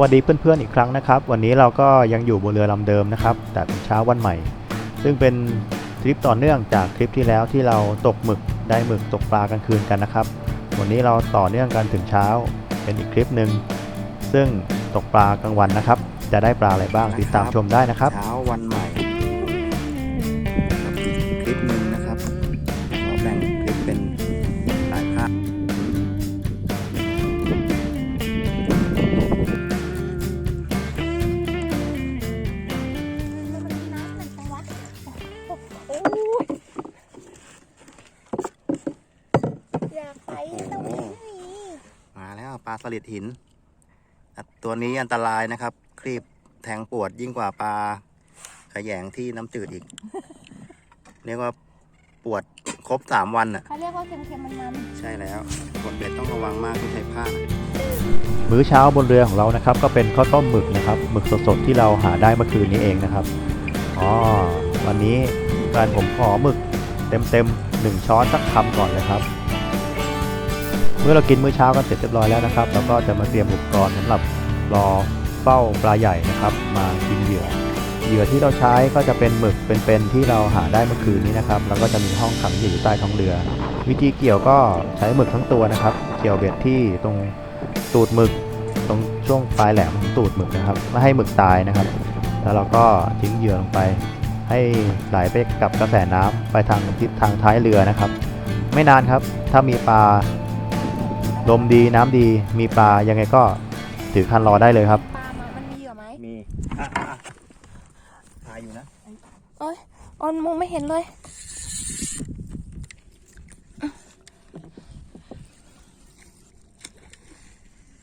สวัสดีเพื่อนๆอีกครั้งนะครับ วันนี้เราก็ยังอยู่บนเรือลำเดิมนะครับ แต่เป็นเช้าวันใหม่ ซึ่งเป็นทริปต่อเนื่องจากคลิปที่แล้วที่เราตกหมึกได้หมึกตกปลากลางคืนกันนะครับ วันนี้เราต่อเนื่องกันถึงเช้าเป็นอีกคลิปหนึ่งซึ่งตกปลากลางวันนะครับ จะได้ปลาอะไรบ้างติดตามชมได้นะครับเช้าวันใหม่ สลิดหินอะตัวนี้อันตรายนะครับ ครีบแทงปวดยิ่งกว่าปลาขยงที่น้ำจืดอีก เรียกว่าปวดครบสามวันอะ เขาเรียกว่าเค็มๆมันใช่แล้วกดเบ็ดต้องระวังมากต้องใช้ผ้านะมื้อเช้าบนเรือของเรานะครับ ก็เป็นข้าวต้มหมึกนะครับหมึกสดๆที่เราหาได้เมื่อคืนนี้เองนะครับอ๋อวันนี้แฟนผมขอหมึกเต็มๆหนึ่งช้อนสักคำก่อนเลยครับ เมื่อเรากินมื้อเช้ากันเสร็จเรียบร้อยแล้วนะครับ เราก็จะมาเตรียมอุปกรณ์สำหรับรอเฝ้าปลาใหญ่นะครับ มากินเหยื่อเหยื่อที่เราใช้ก็จะเป็นหมึกเป็นๆที่เราหาได้เมื่อคืนนี้นะครับ แล้วก็จะมีห้องขังเหยื่ออยู่ใต้ท้องเรือ วิธีเกี่ยวก็ใช้หมึกทั้งตัวนะครับ เกี่ยวเบ็ดที่ตรงตูดหมึก ตรงช่วงปลายแหลมของตูดหมึกนะครับไม่ให้หมึกตายนะครับ แล้วเราก็ทิ้งเหยื่อลงไป ให้ไหลไปกับกระแสน้ำไปทางทิศทางท้ายเรือนะครับ ไม่นานครับ ถ้ามีปลา ลมดีน้ำดีมีปลายังไงก็ถือคันรอได้เลยครับๆปลามามันมีเหรอไหมมีอะอะอะถ่ายอยู่นะ เอ้ยออนมองไม่เห็นเลย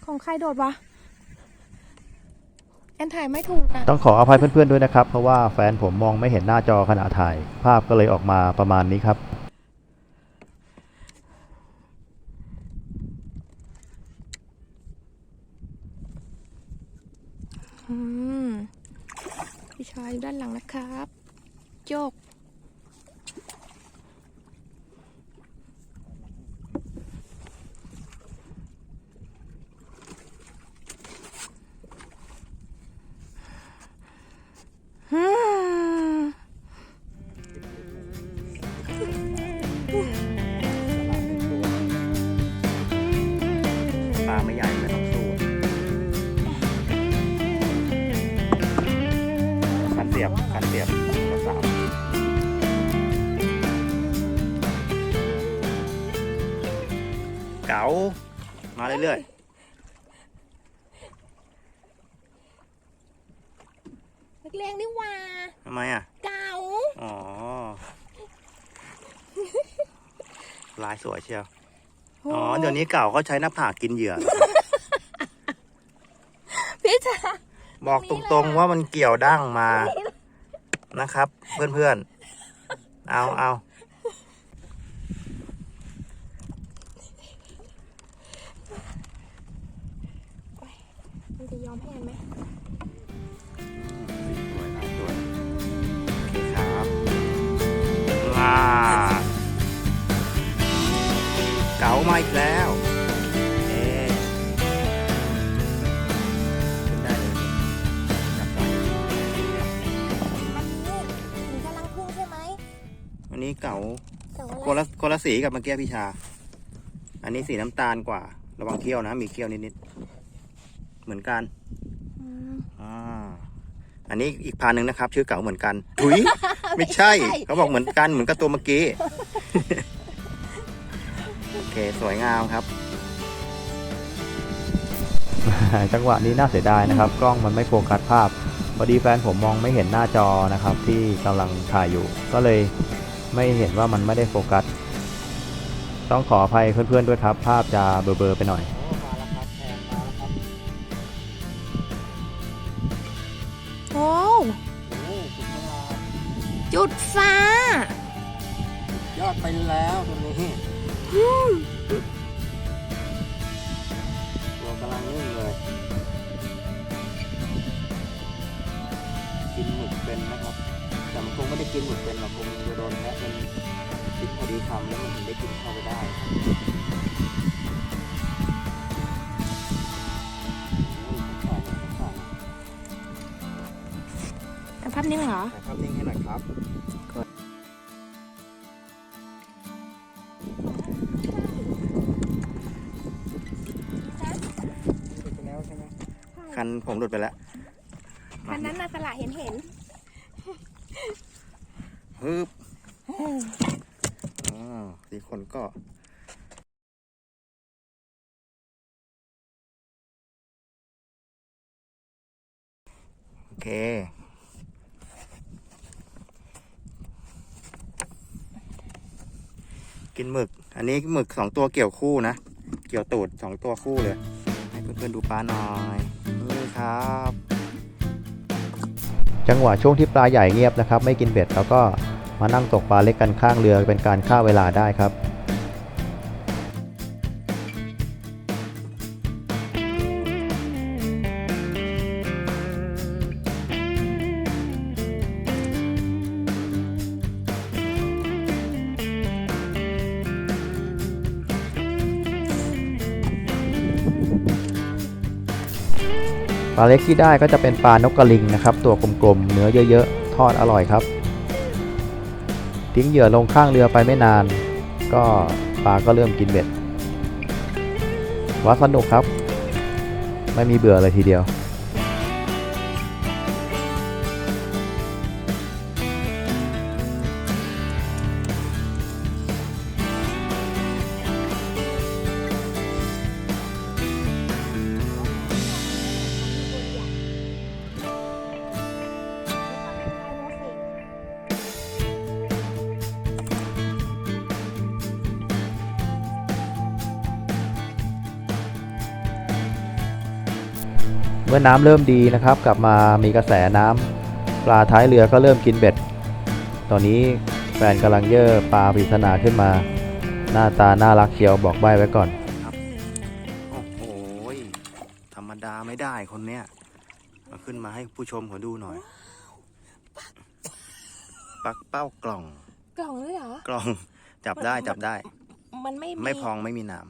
ของใครโดดวะ แอนถ่ายไม่ถูกอะ ต้องขออภัยเพื่อนๆด้วยนะครับ เพราะว่าแฟนผมมองไม่เห็นหน้าจอขณะถ่าย ภาพก็เลยออกมาประมาณนี้ครับ พี่ชายอยู่ด้านหลังนะครับโยก เรื่อยแรงๆนี่หว่าๆทำไมอะ เก่า อ๋อ ลายสวยเชียว อ๋อ เดี๋ยวนี้เก่าเขาใช้หน้าผากกินเหยื่อ พี่ชาบอกตรงๆว่ามันเกี่ยวดั้งมา นะครับ เพื่อนๆ เอาเอา มันจะย อมให้แอนไหมสวยนะสวยโอเคครับว้าเก๋ามาอีกแล้วเอ๊ะขึ้นได้เลยจับไปมันนี่ถึงกำลังพุ่งใช่ไหมวันนี้เก๋าแต่ว่าคนละคนละสีกับเมื่อกี้พี่ชา อันนี้สีน้ำตาลกว่า ระวังเคี้ยวนะ มีเคี้ยวนิดๆ เหมือนกันอืมอ่าอันนี้อีกพานหนึ่งนะครับ ชื่อเก๋าเหมือนกันถุย ไม่ใช่ เขาบอกเหมือนกันเหมือนกับตัวเมื่อกี้ โอเค สวยงามครับ จังหวะนี้น่าเสียดายนะครับ กล้องมันไม่โฟกัสภาพ พอดีแฟนผมมองไม่เห็นหน้าจอนะครับ ที่กำลังถ่ายอยู่ ก็เลยไม่เห็นว่ามันไม่ได้โฟกัส ต้องขออภัยเพื่อนๆด้วยครับ ภาพจะเบลอๆไปหน่อย ดฟ้า ยอดไปแล้วตรงนี้ตัวกำลังนิ่งเลย กินหมึกเป็นนะครับ แต่มันคงไม่ได้กินหมึกเป็นหรอกคงจะโดนแพะมันติดพอดีคำแล้วมันถึงได้กินเข้าไปได้ภาพนิ่งเหรอภาพนิ่งให้หน่อยครับ คันผมหลุดไปแล้วคันนั้นน่ะสละเห็นเห็นฮึบอ๋อสีคนก็โอเคกินหมึก อันนี้หมึกสองตัวเกี่ยวคู่นะ เกี่ยวตูดสองตัวคู่เลย ให้เพื่อนๆดูปลาหน่อย ครับ จังหวะช่วงที่ปลาใหญ่เงียบนะครับ ไม่กินเบ็ดแล้วก็มานั่งตกปลาเล็กกันข้างเรือเป็นการฆ่าเวลาได้ครับ ปลาเล็กที่ได้ก็จะเป็นปลานกกระลิงนะครับ ตัวกลมๆเนื้อเยอะๆ ทอดอร่อยครับ ทิ้งเหยื่อลงข้างเรือไปไม่นาน ก็ปลาก็เริ่มกินเบ็ดว่าสนุกครับ ไม่มีเบื่อเลยทีเดียว มื่อน้ำเริ่มดีนะครับ กลับมามีกระแสน้ำปลาท้ายเรือก็เริ่มกินเบ็ด ตอนนี้แฟนกำลังเย่อปลาปริศนาขึ้นมา หน้าตาน่ารักเชียวบอกใบ้ไว้ก่อนโอ้โหยธรรมดาไม่ได้คนเนี้ยเอาขึ้นมาให้ผู้ชมเขาดูหน่อย ปักเป้ากล่อง กล่องเลยเหรอ กล่องจับได้จับได้ มันไม่ไม่พองไม่มีหนาม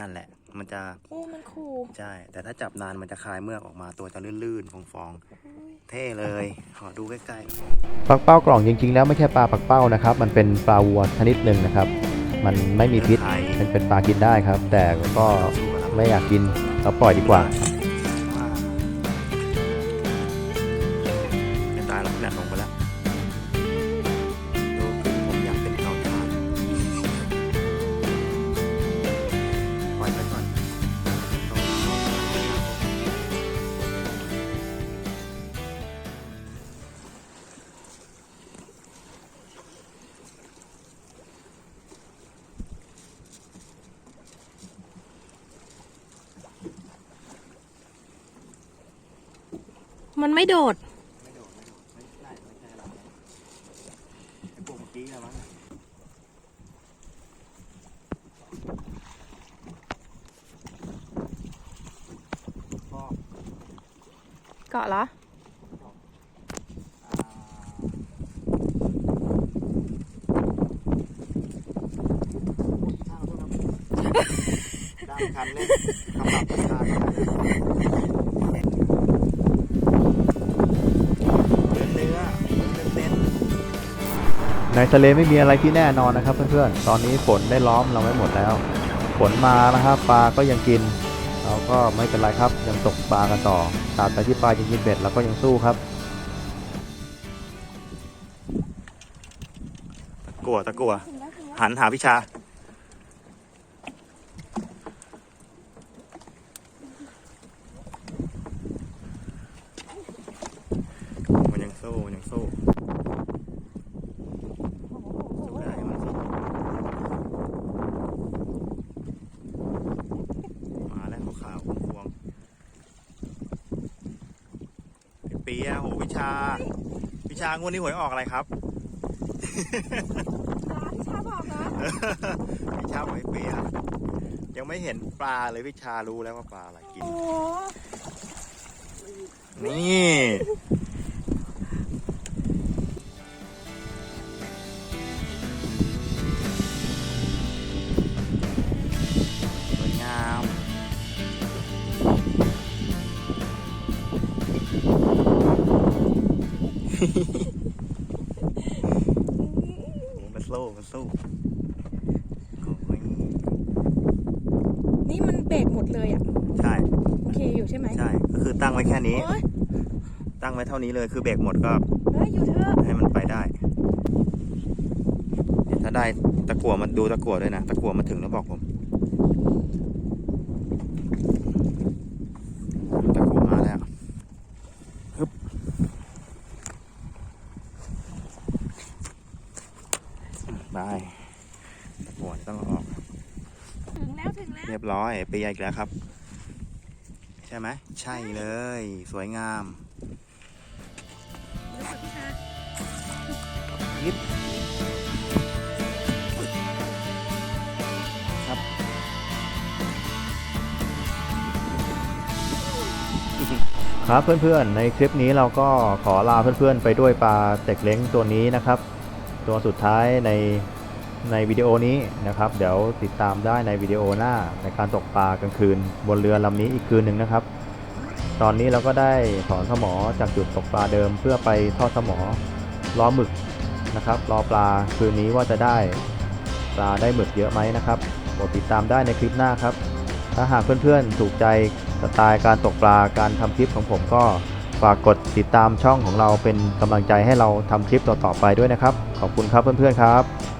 นั่นแหละ มันจะโอ้มันคูใช่ แต่ถ้าจับนานมันจะคลายเมือกออกมาตัวจะลื่นๆฟองๆเท่เลยขอดูใกล้ปักเป้ากล่องจริง ๆ แล้วไม่ใช่ปลาปักเป้านะครับ มันเป็นปลาวัวชนิดหนึ่งนะครับ มันไม่มีพิษไข่มันเป็นปลากินได้ครับ แต่ก็สู้กับเราไม่อยากกินเราปล่อยดีกว่าว่า มันไม่โดด ไม่โดดไม่โดดไม่ใช่ไม่ใช่เราไอ้พวกเมื่อกี้อะมั้งพ่อเกาะเหรอดามคันเนี่ยคำหลับประทาน ในทะเลไม่มีอะไรที่แน่นอนนะครับ เพื่อนๆ ตอนนี้ฝนได้ล้อมเราไว้หมดแล้ว ฝนมานะครับปลาก็ยังกิน เราก็ไม่เป็นไรครับ ยังตกปลากันต่อตราบใดที่ปลายังกินเบ็ดเราก็ยังสู้ครับตะกัวตะกัว หันหาพิชา มันยังสู้มันยังสู้สู้ได้มันสู้มาแล้วขาวๆพวงๆพี่เปียโห วิชา วิชางวดนี้หวยออกอะไรครับชาบอกเหรอพี่ชาบอกให้เปียยังไม่เห็นปลาเลยพี่ชารู้แล้วว่าปลาอะไรกินโอ้นี่ สู้มันสู้โอ้ยนี่มันเบรกหมดเลยอะ ใช่ โอเคอยู่ใช่ไหมใช่ ก็คือตั้งไว้แค่นี้ โอ้ยตั้งไว้เท่านี้เลย คือเบรกหมดก็ เฮ้ยอยู่เถอะให้มันไปได้เนี่ยถ้าได้ตะกั่วมันดูตะกั่วด้วยนะ ตะกั่วมาถึงแล้วบอกผม ตะกั่วมาแล้วฮึบ บายตะกั่วต้องเอาออก ถึงแล้วถึงแล้ว เรียบร้อยเปียอีกแล้วครับ ใช่ไหม ใช่เลย สวยงามเดี๋ยวก่อนพี่ชายยิบครับครับเพื่อนๆ ในคลิปนี้เราก็ขอลาเพื่อนๆ ไปด้วยปลาเต็กเล้งตัวนี้นะครับ ตัวสุดท้ายในในวิดีโอนี้นะครับ เดี๋ยวติดตามได้ในวิดีโอหน้าในการตกปลากลางคืน บนเรือลำนี้อีกคืนหนึ่งนะครับ ตอนนี้เราก็ได้ถอนสมอจากจุดตกปลาเดิม เพื่อไปทอดสมอล้อหมึกนะครับรอปลาคืนนี้ว่าจะได้ปลาได้หมึกเยอะไหมนะครับโปรดติดตามได้ในคลิปหน้าครับ ถ้าหากเพื่อนๆถูกใจสไตล์การตกปลาการทำคลิปของผมก็ ฝากกดติดตามช่องของเราเป็นกำลังใจให้เราทำคลิปต่อๆไปด้วยนะครับ ขอบคุณครับเพื่อนๆครับ